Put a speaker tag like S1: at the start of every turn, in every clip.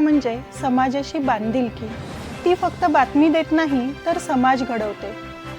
S1: म्हणजे समाजाशी बांधिलकी ती फक्त बातमी देत नाही तर समाज घडवते.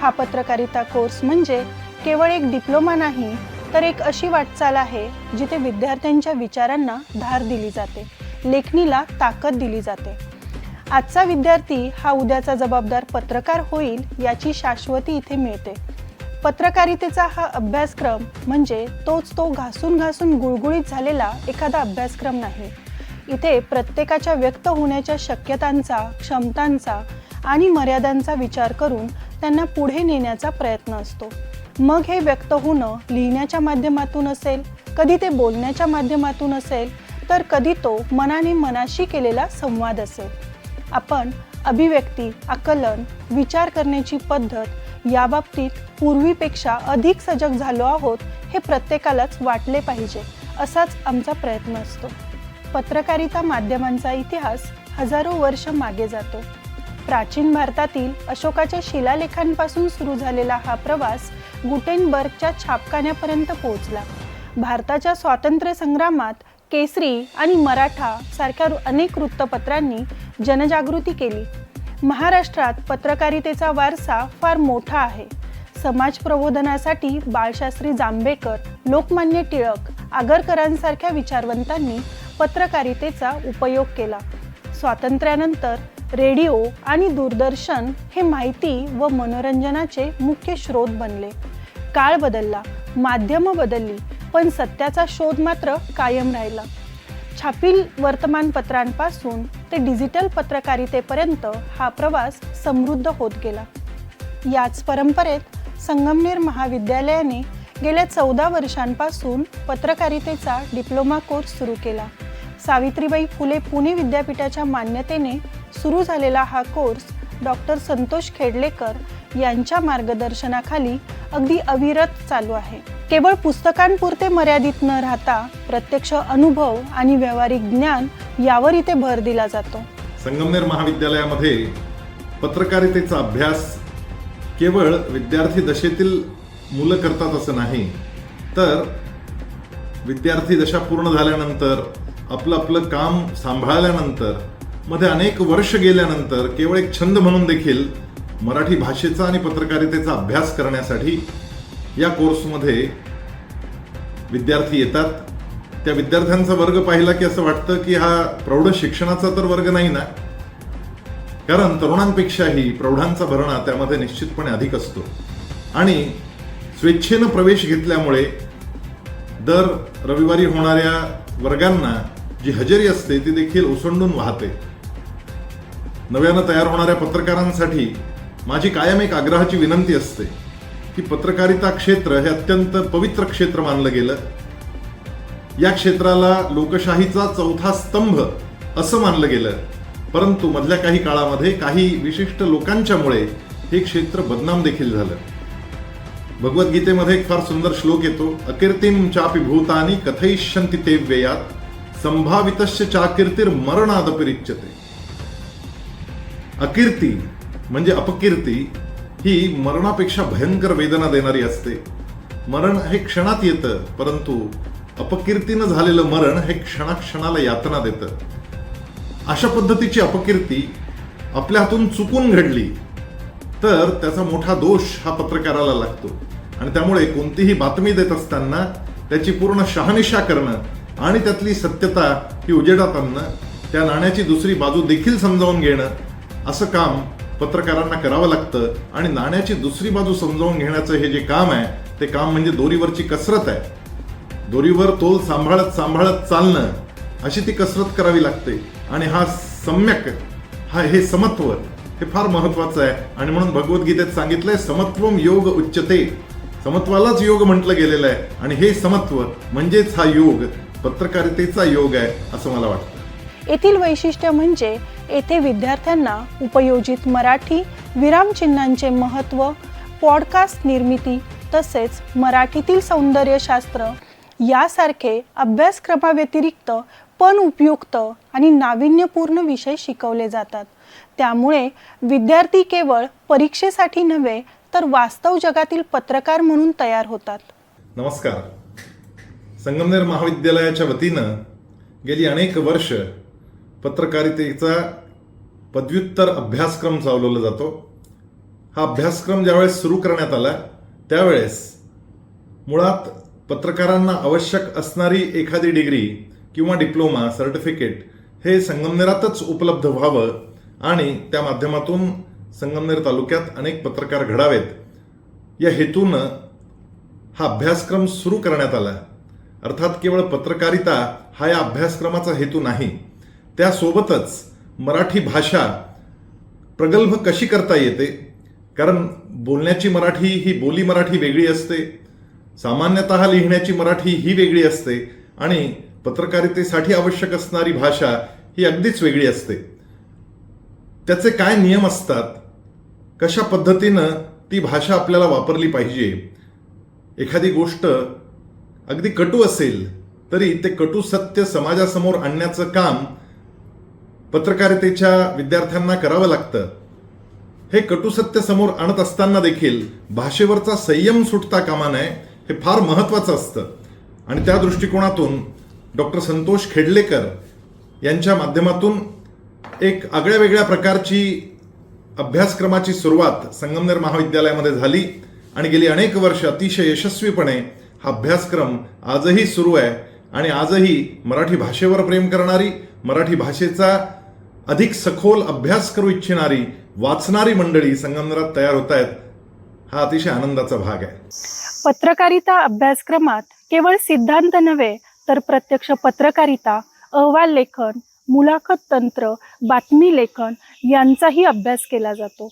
S1: हा पत्रकारिता कोर्स म्हणजे केवळ एक डिप्लोमा नाही तर एक अशी वाटचाल आहे जिथे विद्यार्थ्यांच्या विचारांना धार दिली जाते लेखणीला ताकद दिली जाते. आजचा विद्यार्थी हा उद्याचा जबाबदार पत्रकार होईल याची शाश्वती इथे मिळते. पत्रकारितेचा हा अभ्यासक्रम म्हणजे तोच तो घासून घासून गुळगुळीत झालेला एखादा अभ्यासक्रम नाही. इथे प्रत्येकाच्या व्यक्त होण्याच्या शक्यतांचा क्षमतांचा आणि मर्यादांचा विचार करून त्यांना पुढे नेण्याचा प्रयत्न असतो. मग हे व्यक्त होणं लिहिण्याच्या माध्यमातून असेल कधी ते बोलण्याच्या माध्यमातून असेल तर कधी तो मनाने मनाशी केलेला संवाद असेल. आपण अभिव्यक्ती आकलन विचार करण्याची पद्धत याबाबतीत पूर्वीपेक्षा अधिक सजग झालो आहोत हे प्रत्येकालाच वाटले पाहिजे असाच आमचा प्रयत्न असतो. पत्रकारिता माध्यमांचा इतिहास हजारो वर्ष मागे जातो. प्राचीन भारतातील अशोकाच्या शिलालेखांपासून सुरू झालेला हा प्रवास गुटेनबर्गच्या छापखान्यापर्यंत पोहोचला. भारताच्या स्वातंत्र्य संग्रामात केसरी आणि मराठा सारख्या अनेक वृत्तपत्रांनी जनजागृती केली. महाराष्ट्रात पत्रकारितेचा वारसा फार मोठा आहे. समाज प्रबोधनासाठी बाळशास्त्री जांभेकर लोकमान्य टिळक आगरकरांसारख्या विचारवंतांनी पत्रकारितेचा उपयोग केला. स्वातंत्र्यानंतर रेडिओ आणि दूरदर्शन हे माहिती व मनोरंजनाचे मुख्य स्रोत बनले. काळ बदलला माध्यमं बदलली पण सत्याचा शोध मात्र कायम राहिला. छापील वर्तमानपत्रांपासून ते डिजिटल पत्रकारितेपर्यंत हा प्रवास समृद्ध होत गेला. याच परंपरेत संगमनेर महाविद्यालयाने गेल्या चौदा वर्षांपासून पत्रकारितेचा डिप्लोमा कोर्स सुरू केला. सावित्रीबाई फुले पुणे विद्यापीठाच्या मान्यतेने सुरू झालेला हा कोर्स डॉक्टर संतोष खेडलेकर यांच्या मार्गदर्शनाखाली अगदी अविरत चालू आहे. केवळ पुस्तकांपुरते मर्यादित न राहता प्रत्यक्ष अनुभव आणि व्यावहारिक ज्ञान यावर इथे भर दिला जातो.
S2: संगमनेर महाविद्यालयामध्ये पत्रकारितेचा अभ्यास केवळ विद्यार्थी दशेतील मुलं करतात असं नाही तर विद्यार्थी दशा पूर्ण झाल्यानंतर आपलं आपलं काम सांभाळल्यानंतरमध्ये अनेक वर्ष गेल्यानंतर केवळ एक छंद म्हणून देखील मराठी भाषेचा आणि पत्रकारितेचा अभ्यास करण्यासाठी या कोर्समध्ये विद्यार्थी येतात. त्या विद्यार्थ्यांचा वर्ग पाहिला की असं वाटतं की हा प्रौढ शिक्षणाचा तर वर्ग नाही ना? कारण तरुणांपेक्षाही प्रौढांचा भरणा त्यामध्ये निश्चितपणे अधिक असतो. आणि स्वेच्छेनं प्रवेश घेतल्यामुळे दर रविवारी होणाऱ्या वर्गांना जी हजेरी असते ती देखील ओसंडून वाहते. नव्यानं तयार होणाऱ्या पत्रकारांसाठी माझी कायम एक आग्रहाची विनंती असते की पत्रकारिता क्षेत्र हे अत्यंत पवित्र क्षेत्र मानलं गेलं. या क्षेत्राला लोकशाहीचा चौथा स्तंभ असं मानलं गेलं. परंतु मधल्या काही काळामध्ये काही विशिष्ट लोकांच्यामुळे हे क्षेत्र बदनाम देखील झालं. भगवद्गीतेमध्ये एक फार सुंदर श्लोक येतो अकीर्तिम चापी भूतानी कथैष्यंती ते व्ययात. संभावितस्य चाकीर्तीर मरणादपिरिच्यते. अकीर्ती म्हणजे अपकीर्ती ही मरणापेक्षा भयंकर वेदना देणारी असते. मरण हे क्षणात येतं परंतु अपकीर्तीनं झालेलं मरण हे क्षणाक्षणाला यातना देतं. अशा पद्धतीची अपकीर्ती आपल्या हातून चुकून घडली तर त्याचा मोठा दोष हा पत्रकाराला लागतो. आणि त्यामुळे कोणतीही बातमी देत असताना त्याची पूर्ण शहानिशा करणं आणि त्यातली सत्यता ही उजेडात आणणं त्या नाण्याची दुसरी बाजू देखील समजावून घेणं असं काम पत्रकारांना करावं लागतं. आणि नाण्याची दुसरी बाजू समजावून घेण्याचं हे जे काम आहे ते काम म्हणजे दोरीवरची कसरत आहे. दोरीवर तोल सांभाळत सांभाळत चालणं अशी ती कसरत करावी लागते. आणि हा सम्यक हा हे समत्व हे फार महत्वाचं आहे. आणि म्हणून भगवद्गीतेत सांगितलंय समत्वम योग उच्चते समत्वालाच योग म्हटलं गेलेलं आहे. आणि हे समत्व म्हणजेच हा योग. पत्रकारितेचा योग आहे असं मला वाटतं.
S1: येथील वैशिष्ट्य म्हणजे येथे विद्यार्थ्यांना उपयोजित मराठी विरामचिन्हांचे महत्त्व पॉडकास्ट निर्मिती तसेच मराठीतील सौंदर्यशास्त्र यासारखे अभ्यासक्रमाव्यतिरिक्त पण उपयुक्त आणि नाविन्यपूर्ण विषय शिकवले जातात. त्यामुळे विद्यार्थी केवळ परीक्षेसाठी नव्हे तर वास्तव जगातील पत्रकार म्हणून तयार होतात.
S2: नमस्कार. संगमनेर महाविद्यालयाच्या वतीनं गेली अनेक वर्ष पत्रकारितेचा पदव्युत्तर अभ्यासक्रम चालवला जातो. हा अभ्यासक्रम ज्यावेळेस सुरू करण्यात आला त्यावेळेस मुळात पत्रकारांना आवश्यक असणारी एखादी डिग्री किंवा डिप्लोमा सर्टिफिकेट हे संगमनेरातच उपलब्ध व्हावं आणि त्या माध्यमातून संगमनेर तालुक्यात अनेक पत्रकार घडावेत. या हेतूनं हा अभ्यासक्रम सुरू करण्यात आला. अर्थात केवळ पत्रकारिता हा या अभ्यासक्रमाचा हेतू नाही. त्यासोबतच मराठी भाषा प्रगल्भ कशी करता येते? कारण बोलण्याची मराठी ही बोली मराठी वेगळी असते. सामान्यतः लिहिण्याची मराठी ही वेगळी असते आणि पत्रकारितेसाठी आवश्यक असणारी भाषा ही अगदीच वेगळी असते. त्याचे काय नियम असतात? कशा पद्धतीनं ती भाषा आपल्याला वापरली पाहिजे? एखादी गोष्ट अगदी कटू असेल तरी ते कटू सत्य समाजासमोर आणण्याचं काम पत्रकारितेच्या विद्यार्थ्यांना करावं लागतं. हे कटुसत्य समोर आणत असताना देखील भाषेवरचा संयम सुटता कामा नये हे फार महत्वाचं असतं. आणि त्या दृष्टिकोनातून डॉक्टर संतोष खेडलेकर यांच्या माध्यमातून एक आगळ्या वेगळ्या प्रकारची अभ्यासक्रमाची सुरुवात संगमनेर महाविद्यालयामध्ये झाली आणि गेली अनेक वर्ष अतिशय यशस्वीपणे हा अभ्यासक्रम आजही सुरू आहे आणि आजही मराठी भाषेवर प्रेम करणारी मराठी भाषेचा अधिक सखोल अभ्यास करू इच्छिणारी वाचणारी मंडळी संगमनेरात तयार होत आहेत हा अतिशय आनंदाचा भाग आहे.
S1: पत्रकारिता अभ्यासक्रमात केवळ सिद्धांत नव्हे तर प्रत्यक्ष पत्रकारिता अहवाल लेखन मुलाखत तंत्र बातमी लेखन यांचाही अभ्यास केला जातो.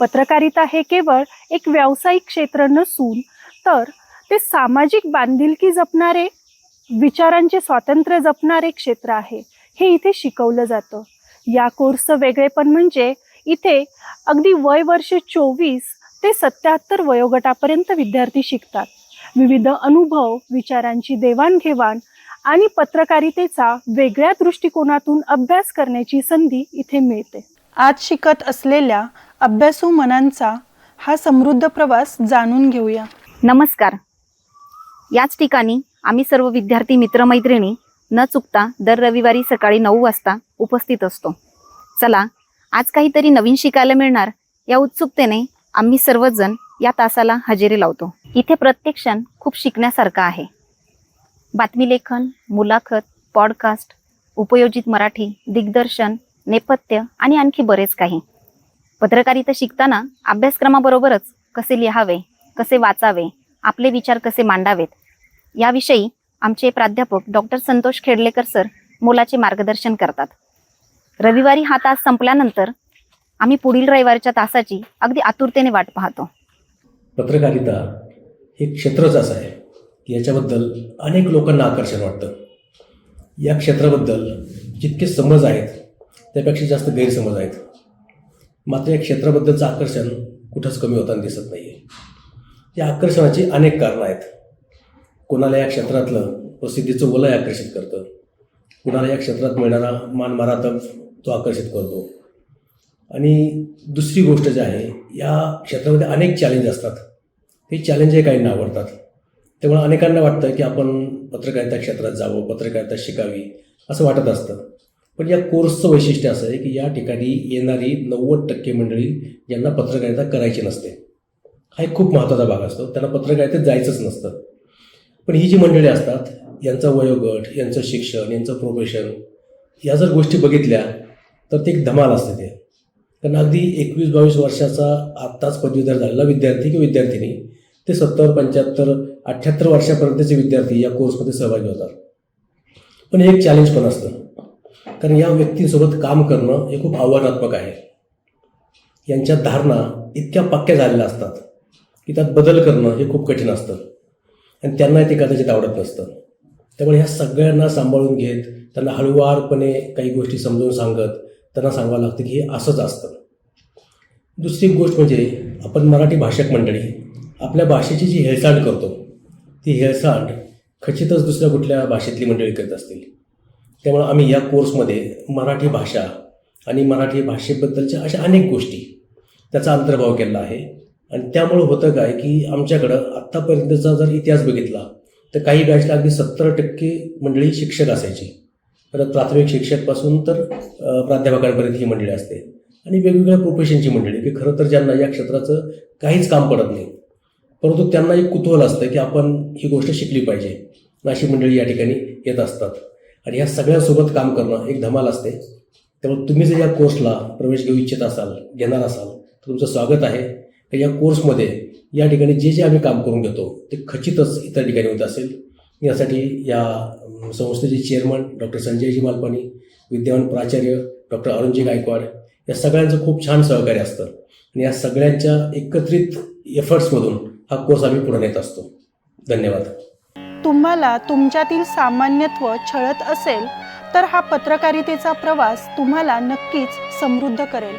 S1: पत्रकारिता हे केवळ एक व्यावसायिक क्षेत्र नसून तर ते सामाजिक बांधिलकी जपणारे विचारांचे स्वातंत्र्य जपणारे क्षेत्र आहे. हे इथे शिकवलं जातं. या कोर्सचं वेगळेपण म्हणजे इथे अगदी वय वर्ष चोवीस ते सत्याहत्तर वयोगटापर्यंत विद्यार्थी शिकतात. विविध अनुभव विचारांची देवाणघेवाण आणि पत्रकारितेचा वेगळ्या दृष्टिकोनातून अभ्यास करण्याची संधी इथे मिळते. आज शिकत असलेल्या अभ्यासू मनांचा हा समृद्ध प्रवास जाणून घेऊया.
S3: नमस्कार. याच ठिकाणी आम्ही सर्व विद्यार्थी मित्रमैत्रिणी न चुकता दर रविवारी सकाळी नऊ वाजता उपस्थित असतो. चला आज काहीतरी नवीन शिकायला मिळणार या उत्सुकतेने आम्ही सर्वजण या तासाला हजेरी लावतो. इथे प्रत्येक क्षण खूप शिकण्यासारखा आहे. बातमी लेखन मुलाखत पॉडकास्ट उपयोजित मराठी दिग्दर्शन नेपथ्य आणि आणखी बरेच काही. पत्रकारिता शिकताना अभ्यासक्रमाबरोबरच कसे लिहावे कसे वाचावे आपले विचार कसे मांडावेत? याविषयी आमचे प्राध्यापक डॉक्टर संतोष खेडलेकर सर मोलाचे मार्गदर्शन करतात. रविवारी हा तास संपल्यानंतर आम्ही पुढील रविवारच्या तासाची अगदी आतुरतेने वाट पाहतो.
S4: पत्रकारिता हे क्षेत्रच असं आहे की याच्याबद्दल अनेक लोकांना आकर्षण वाटतं. या क्षेत्राबद्दल जितके समज आहेत त्यापेक्षा जास्त गैरसमज आहेत. मात्र या क्षेत्राबद्दलचं आकर्षण कुठंच कमी होताना दिसत नाही आहे या आकर्षणाची अनेक कारणं आहेत. कोणाला या क्षेत्रातलं प्रसिद्धीचं वलय आकर्षित करतं? कुणाला या क्षेत्रात मिळणारा मान मारातब तो आकर्षित करतो? आणि दुसरी गोष्ट जी आहे या क्षेत्रामध्ये अनेक चॅलेंज असतात. हे चॅलेंजही काहींना आवडतात. त्यामुळे अनेकांना वाटतं की आपण पत्रकारिता क्षेत्रात जावं पत्रकारिता शिकावी असं वाटत असतं. पण या कोर्सचं वैशिष्ट्य असं आहे की या ठिकाणी येणारी नव्वद टक्के मंडळी ज्यांना पत्रकारिता करायची नसते. हा एक खूप महत्त्वाचा भाग असतो. त्यांना पत्रकारितेत जायचंच नसतं. पण ही जी मंडळी असतात यांचा वयोगट यांचं शिक्षण यांचं प्रोफेशन या जर गोष्टी बघितल्या तर ते एक धमाल असते ते. कारण अगदी एकवीस बावीस वर्षाचा आत्ताच पदवीधर झालेला विद्यार्थी किंवा विद्यार्थिनी ते सत्तर पंच्याहत्तर अठ्ठ्याहत्तर वर्षापर्यंतचे विद्यार्थी या कोर्समध्ये सहभागी होतात. पण हे एक चॅलेंज पण असतं. कारण या व्यक्तींसोबत काम करणं हे खूप आव्हानात्मक आहे. यांच्या धारणा इतक्या पक्क्या झालेल्या असतात. की त्यात बदल करणं हे खूप कठीण असतं. आणि त्यांना ते कदाचित आवडत नसतं. त्यामुळे ह्या सगळ्यांना सांभाळून घेत त्यांना हळुवारपणे काही गोष्टी समजून सांगत त्यांना सांगावं लागतं की हे असंच असतं. दुसरी गोष्ट म्हणजे आपण मराठी भाषक मंडळी आपल्या भाषेची जी हेळसांड करतो ती हेळसांड खचितच दुसऱ्या कुठल्या भाषेतली मंडळी करत असतील. त्यामुळं आम्ही या कोर्समध्ये मराठी भाषा आणि मराठी भाषेबद्दलच्या अशा अनेक गोष्टी त्याचा अंतर्भाव केला आहे. आणि त्यामुळं होतं काय की आमच्याकडं आत्तापर्यंतचा जर इतिहास बघितला तर काही बॅचला अगदी सत्तर टक्के मंडळी शिक्षक असायची. परत प्राथमिक शिक्षकपासून तर प्राध्यापकांपर्यंत ही मंडळी असते. आणि वेगवेगळ्या प्रोफेशनची मंडळी की खरं तर ज्यांना या क्षेत्राचं काहीच काम पडत नाही. परंतु त्यांना एक कुतूहल असतं की आपण ही गोष्ट शिकली पाहिजे. अशी मंडळी या ठिकाणी येत असतात. आणि ह्या सगळ्यांसोबत काम करणं एक धमाल असते. त्यामुळे तुम्ही जर या कोर्सला प्रवेश घेऊ इच्छित असाल घेणार असाल तर तुमचं स्वागत आहे. तर या कोर्समध्ये या ठिकाणी जे जे आम्ही काम करून घेतो ते खचितच इतर ठिकाणी होत असेल. यासाठी या संस्थेचे चेअरमन डॉक्टर संजयजी मालपानी विद्यमान प्राचार्य डॉक्टर अरुणजी गायकवाड या सगळ्यांचं खूप छान सहकार्य असतं. आणि या सगळ्यांच्या एकत्रित एफर्ट्समधून हा कोर्स आम्ही पुढे नेत असतो. धन्यवाद.
S1: तुम्हाला तुमच्यातील सामान्यत्व छळत असेल तर हा पत्रकारितेचा प्रवास तुम्हाला नक्कीच समृद्ध करेल.